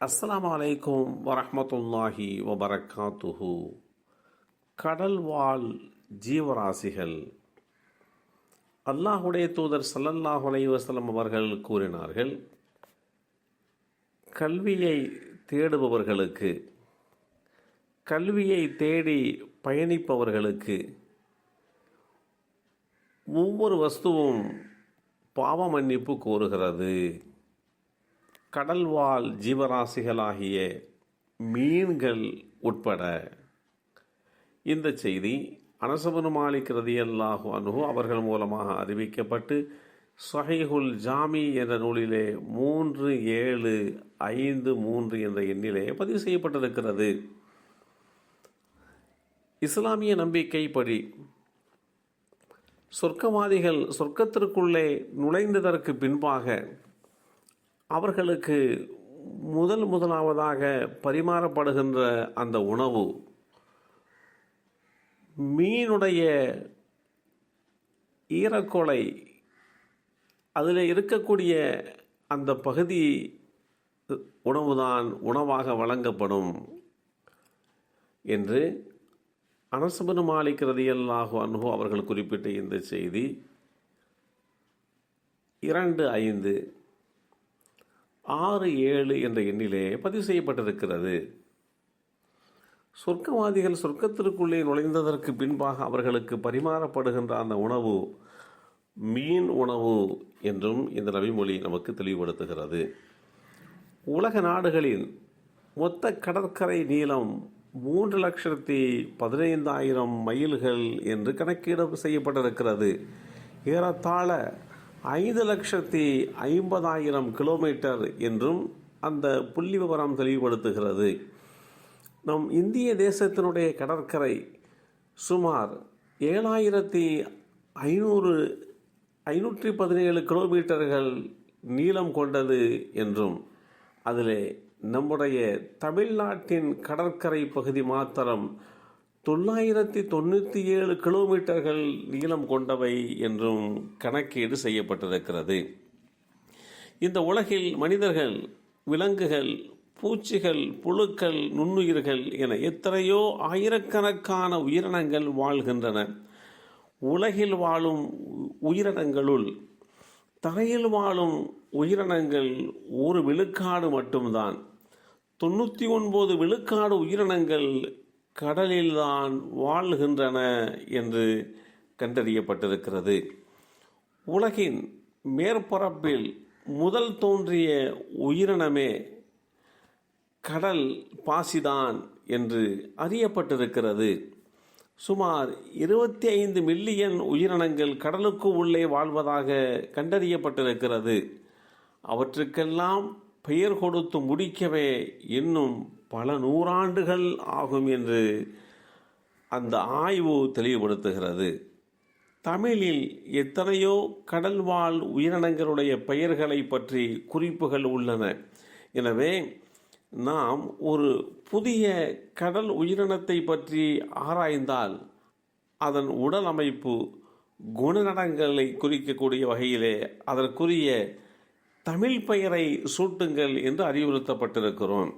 அஸ்லாம் அலைக்கும் வரமத்துல்லாஹி வபரகாத்துஹு கடல்வாழ் ஜீவராசிகள் அல்லாஹுடைய தூதர் சல்லல்லாஹ் அலைஹி அவர்கள் கூறினார்கள் கல்வியை தேடுபவர்களுக்கு கல்வியை தேடி பயணிப்பவர்களுக்கு ஒவ்வொரு வஸ்துவும் பாவ மன்னிப்பு கோருகிறது. கடல்வாழ் ஜீவராசிகளாகிய மீன்கள் உட்பட இந்த செய்தி அனசபனு மாலிக் ரதியல்லாஹு அனுகு அவர்கள் மூலமாக அறிவிக்கப்பட்டு சஹீஹுல் ஜாமி என்ற நூலிலே மூன்று ஏழு ஐந்து மூன்று என்ற எண்ணிலே பதிவு செய்யப்பட்டிருக்கிறது. இஸ்லாமிய நம்பிக்கைப்படி சொர்க்கவாதிகள் சொர்க்கத்திற்குள்ளே நுழைந்ததற்கு பின்பாக அவர்களுக்கு முதல் முதலாவதாக பரிமாறப்படுகின்ற அந்த உணவு மீனுடைய ஈரக்கொலை அதில் இருக்கக்கூடிய அந்த பகுதி உணவுதான் உணவாக வழங்கப்படும் என்று அனசபனு மாலிக் ரதியல்லாஹு அவர்கள் குறிப்பிட்ட இந்த செய்தி இரண்டு ஐந்து ஆறு ஏழு என்ற எண்ணிலே பதிவு செய்யப்பட்டிருக்கிறது. சொர்க்கவாதிகள் சொர்க்கத்திற்குள்ளே நுழைந்ததற்கு பின்பாக அவர்களுக்கு பரிமாறப்படுகின்ற அந்த உணவு மீன் உணவு என்றும் இந்த நபிமொழி நமக்கு தெளிவுபடுத்துகிறது. உலக நாடுகளின் மொத்த கடற்கரை நீளம் மூன்று லட்சத்தி பதினைந்தாயிரம் மைல்கள் என்று கணக்கீடு செய்யப்பட்டிருக்கிறது. ஏறத்தாழ ஐந்து லட்சத்தி ஐம்பதாயிரம் கிலோமீட்டர் என்றும் அந்த புள்ளி விவரம் தெளிவுபடுத்துகிறது. நம் இந்திய தேசத்தினுடைய கடற்கரை சுமார் ஏழாயிரத்தி ஐநூறு ஐநூற்றி பதினேழு கிலோமீட்டர்கள் நீளம் கொண்டது என்றும் அதிலே நம்முடைய தமிழ்நாட்டின் கடற்கரை பகுதி மாத்திரம் தொள்ளாயிரத்தி தொண்ணூற்றி ஏழு கிலோமீட்டர்கள் நீளம் கொண்டவை என்றும் கணக்கீடு செய்யப்பட்டிருக்கிறது. இந்த உலகில் மனிதர்கள் விலங்குகள் பூச்சிகள் புழுக்கள் நுண்ணுயிர்கள் என எத்தனையோ ஆயிரக்கணக்கான உயிரினங்கள் வாழ்கின்றன. உலகில் வாழும் உயிரினங்களுள் தரையில் வாழும் உயிரினங்கள் ஒரு விழுக்காடு மட்டும்தான். தொண்ணூற்றி ஒன்பது விழுக்காடு உயிரினங்கள் கடலில்தான் வாழ்கின்றன என்று கண்டறியப்பட்டிருக்கிறது. உலகின் மேற்பரப்பில் முதல் தோன்றிய உயிரினமே கடல் பாசிதான் என்று அறியப்பட்டிருக்கிறது. சுமார் இருபத்தி ஐந்து மில்லியன் உயிரினங்கள் கடலுக்கு உள்ளே வாழ்வதாக கண்டறியப்பட்டிருக்கிறது. அவற்றுக்கெல்லாம் பெயர் கொடுத்து முடிக்கவே இன்னும் பல நூறாண்டுகள் ஆகும் என்று அந்த ஆய்வு தெளிவுபடுத்துகிறது. தமிழில் எத்தனையோ கடல்வாழ் உயிரினங்களுடைய பெயர்களை பற்றி குறிப்புகள் உள்ளன. எனவே நாம் ஒரு புதிய கடல் உயிரினத்தை பற்றி ஆராய்ந்தால் அதன் உடல் அமைப்பு குணநடங்களை குறிக்கக்கூடிய வகையிலே அதற்குரிய தமிழ் பெயரை சூட்டுங்கள் என்று அறிவுறுத்தப்பட்டிருக்கிறோம்.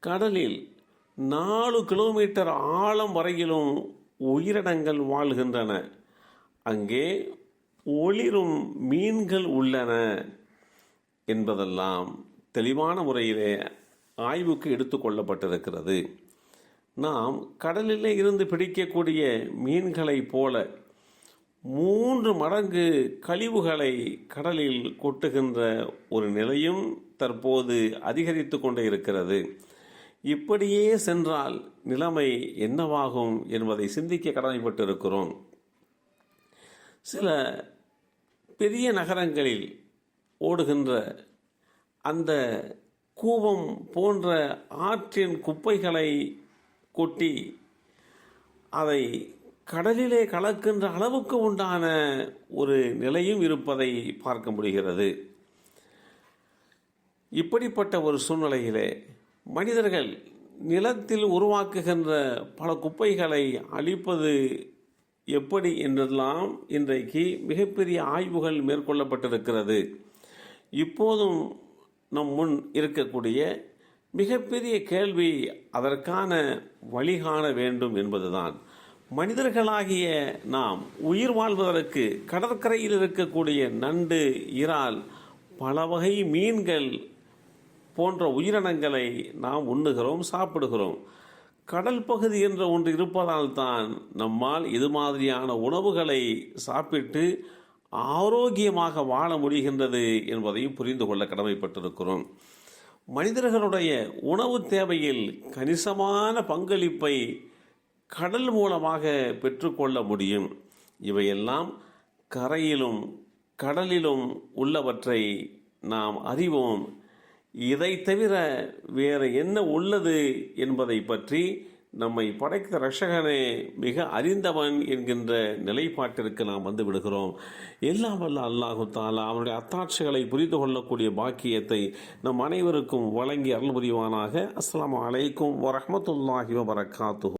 கடலில் நாலு கிலோமீட்டர் ஆழம் வரையிலும் உயிரினங்கள் வாழ்கின்றன. அங்கே ஒளிரும் மீன்கள் உள்ளன என்பதெல்லாம் தெளிவான முறையிலே ஆய்வுக்கு எடுத்துக்கொள்ளப்பட்டிருக்கிறது நாம் கடலிலே இருந்து பிடிக்கக்கூடிய மீன்களைப் போல மூன்று மடங்கு கழிவுகளை கடலில் கொட்டுகின்ற ஒரு நிலையும் தற்போது அதிகரித்து கொண்டே இருக்கிறது. இப்படியே சென்றால் நிலைமை என்னவாகும் என்பதை சிந்திக்க கடமைப்பட்டிருக்கிறோம். சில பெரிய நகரங்களில் ஓடுகின்ற அந்த கூவம் போன்ற ஆற்றின் குப்பைகளை கொட்டி அதை கடலிலே கலக்கின்ற அளவுக்கு உண்டான ஒரு நிலையும் இருப்பதை பார்க்க முடிகிறது. இப்படிப்பட்ட ஒரு சூழ்நிலையிலே மனிதர்கள் நிலத்தில் உருவாக்குகின்ற பல குப்பைகளை அழிப்பது எப்படி என்றெல்லாம் இன்றைக்கு மிகப்பெரிய ஆய்வுகள் மேற்கொள்ளப்பட்டிருக்கிறது. இப்போதும் நம் முன் இருக்கக்கூடிய மிகப்பெரிய கேள்வி அதற்கான வழி காண வேண்டும் என்பதுதான். மனிதர்களாகிய நாம் உயிர் வாழ்வதற்கு கடற்கரையில் இருக்கக்கூடிய நண்டு இறால் பல வகை மீன்கள் போன்ற உயிரினங்களை நாம் உண்ணுகிறோம் சாப்பிடுகிறோம். கடல் பகுதி என்ற ஒன்று இருப்பதால் தான் நம்மால் இது மாதிரியான உணவுகளை சாப்பிட்டு ஆரோக்கியமாக வாழ முடிகின்றது என்பதையும் புரிந்து கொள்ள கடமைப்பட்டிருக்கிறோம். மனிதர்களுடைய உணவு தேவையில் கணிசமான பங்களிப்பை கடல் மூலமாக பெற்றுக்கொள்ள முடியும். இவையெல்லாம் கரையிலும் கடலிலும் உள்ளவற்றை நாம் அறிவோம். இதை தவிர வேறு என்ன உள்ளது என்பதை பற்றி நம்மை படைத்த ரஷகனே மிக அறிந்தவன் என்கின்ற நிலைப்பாட்டிற்கு நாம் வந்து விடுகிறோம். எல்லாம் வல்ல அல்லாஹு தாலா அவனுடைய அத்தாட்சிகளை புரிந்து கொள்ளக்கூடிய பாக்கியத்தை நம் அனைவருக்கும் வழங்கி அருள் புரிவானாக. அஸ்லாம் வலைக்கும் வரமத்துல்லாஹி வரகாத்து